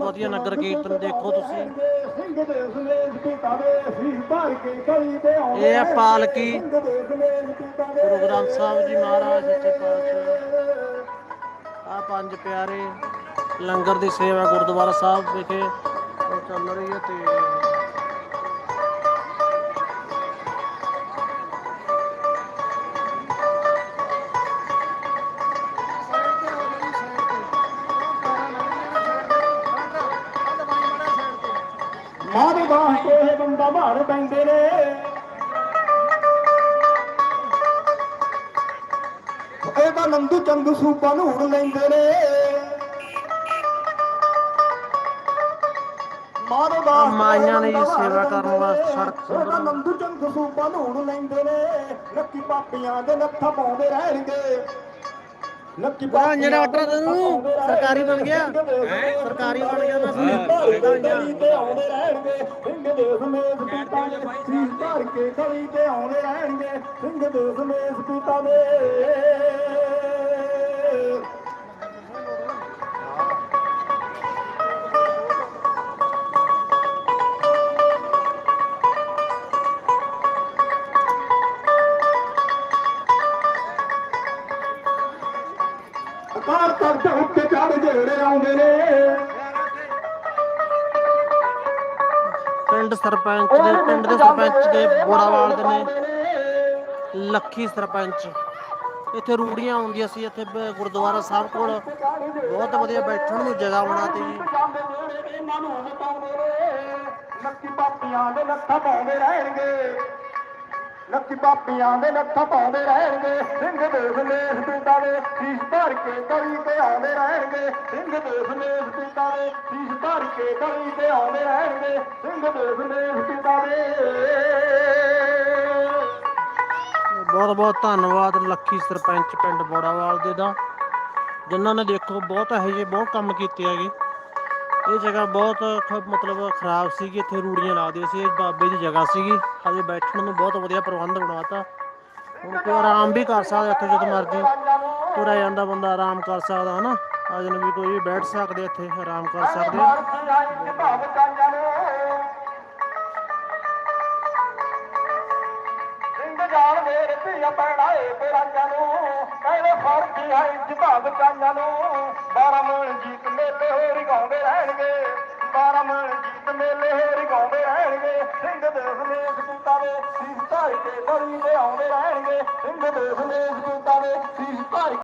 ਵਧੀਆ ਨਗਰ ਕੀਰਤਨ ਦੇਖੋ ਤੁਸੀਂ। ਇਹ ਹੈ ਪਾਲਕੀ। ਗੁਰੂ ਗ੍ਰੰਥ ਸਾਹਿਬ ਜੀ ਮਹਾਰਾਜ ਸੱਚੇ ਪਾਤਸ਼ਾਹ। ਆ ਪੰਜ ਪਿਆਰੇ ਲੰਗਰ ਦੀ ਸੇਵਾ ਗੁਰਦੁਆਰਾ ਸਾਹਿਬ ਵਿਖੇ ਚੱਲ ਰਹੀ ਹੈ ਤੇ ਮਾਰੇ ਬਾਹ ਕੋਹੇ ਬੰਦਾ ਮਾਰ ਪੈਂਦੇ ਨੇ। ਇਹ ਤਾਂ ਨੰਦੂ ਚੰਦੂ ਸੂਪਾ ਨੂੰ ਉੜ ਲੈਂਦੇ ਨੇ। ਮਾਰੇ ਬਾਹ ਮਾਈਆਂ ਨੇ ਸੇਵਾ ਕਰਨ ਵਾਸਤੇ ਸੜਕ ਇਹ ਤਾਂ ਨੰਦੂ ਚੰਦੂ ਸੂਪਾ ਨੂੰ ਉੜ ਲੈਂਦੇ ਨੇ। ਲੱਕੀ ਪਾਪੀਆਂ ਦੇ ਨੱਥਾ ਪਾਉਂਦੇ ਰਹਿਣਗੇ। ਜਿਹੜਾ ਆਟਾ ਤੈਨੂੰ। ਸਰਕਾਰੀ ਬਣ ਗਿਆ। ਸਰਕਾਰੀ ਬਣ ਗਿਆ ਮੈਂ ਸੁਣਿਆ ਗਲੀ ਤੇ ਆਉਂਦੇ ਰਹਿਣਗੇ। ਸਿੰਘ ਦੇ ਸਮੇਤ ਪੀਤਾ ਦੇ ਸੀਸ ਧਰ ਕੇ ਗਲੀ ਤੇ ਆਉਂਦੇ ਰਹਿਣਗੇ। ਸਿੰਘ ਦੇ ਸਮੇਤ ਪੀਤਾ ਦੇ ਕਰਦੇ ਉੱਤੇ ਚੜ ਜਿਹੜੇ ਆਉਂਦੇ ਨੇ। ਪਿੰਡ ਸਰਪੰਚ ਦੇ ਪਿੰਡ ਦੇ ਸਰਪੰਚ ਦੇ ਬੋੜਾਵਾਲ ਦੇ ਨੇ। ਲੱਖੀ ਸਰਪੰਚ। ਇੱਥੇ ਰੂੜੀਆਂ ਆਉਂਦੀਆਂ ਸੀ ਇੱਥੇ ਗੁਰਦੁਆਰਾ ਸਾਹਿਬ ਕੋਲ। ਬਹੁਤ ਵਧੀਆ ਬੈਠਣ ਨੂੰ ਜਗ੍ਹਾ ਬਣਾਤੀ ਜੀ ਲੱਕੀ ਪਾਪੀਆਂ ਦੇ ਨੱਥਾ ਪਾਉਂਦੇ ਰਹਿਣਗੇ। ਲੱਕੀ ਪਾਪੀਆਂ ਦੇ ਨੱਥਾ ਪਾਉਂਦੇ ਰਹਿਣਗੇ, ਸਿੰਘ ਦੇ ਸਮੇਤ ਪਿਤਾ ਦੇ ਸੀਸ ਧਰ ਕੇ ਗਲੀ ਤੇ ਆਉਂਦੇ ਰਹਿਣਗੇ। ਸਿੰਘ ਦੇ ਸਮੇਤ ਪਿਤਾ ਦੇ ਸੀਸ ਧਰ ਕੇ ਗਲੀ ਤੇ ਆਉਂਦੇ ਰਹਿਣਗੇ। ਸਿੰਘ ਦੇ ਸਮੇਤ ਪਿਤਾ ਦੇ ਬਹੁਤ ਬਹੁਤ ਧੰਨਵਾਦ ਲੱਖੀ ਸਰਪੰਚ ਪਿੰਡ ਬੋੜਾਵਾਲ ਦੇ ਦਾ, ਜਿਨ੍ਹਾਂ ਨੇ ਦੇਖੋ ਬਹੁਤ ਇਹੋ ਜਿਹੇ ਬਹੁਤ ਕੰਮ ਕੀਤੇ ਹੈਗੇ। ਇਹ ਜਗ੍ਹਾ ਬਹੁਤ ਖ- ਮਤਲਬ ਖਰਾਬ ਸੀਗੀ, ਇੱਥੇ ਰੂੜੀਆਂ ਲਾਉਂਦੇ ਸੀ, ਇਹ ਬਾਬੇ ਦੀ ਜਗ੍ਹਾ ਸੀਗੀ। ਅਜੇ ਬੈਠਣ ਨੂੰ ਬਹੁਤ ਵਧੀਆ ਪ੍ਰਬੰਧ ਬਣਾਤਾ ਹੁਣ ਕੋਈ ਆਰਾਮ ਵੀ ਕਰ ਸਕਦਾ ਇੱਥੇ ਜਦੋਂ ਮਰਜ਼ੀ। ਤੁਰਿਆ ਜਾਂਦਾ ਬੰਦਾ ਆਰਾਮ ਕਰ ਸਕਦਾ, ਹਨਾ? ਅਜਨਬੀ ਕੋਈ ਵੀ ਬੈਠ ਸਕਦੇ ਇੱਥੇ, ਆਰਾਮ ਕਰ ਸਕਦੇ ਆ। ਸਿੰਘ ਜਾਣ ਮੇਰੇ ਧੀਆ ਪੈਣਾ ਏ ਸੀਸ ਧਾਰ ਆਉਂਦੇ ਰਹਿਣਗੇ। ਸਿੰਘ ਦੇ ਦੇਸ਼ ਪੀਤਾ ਦੇ ਸੀਸ ਧਾਰ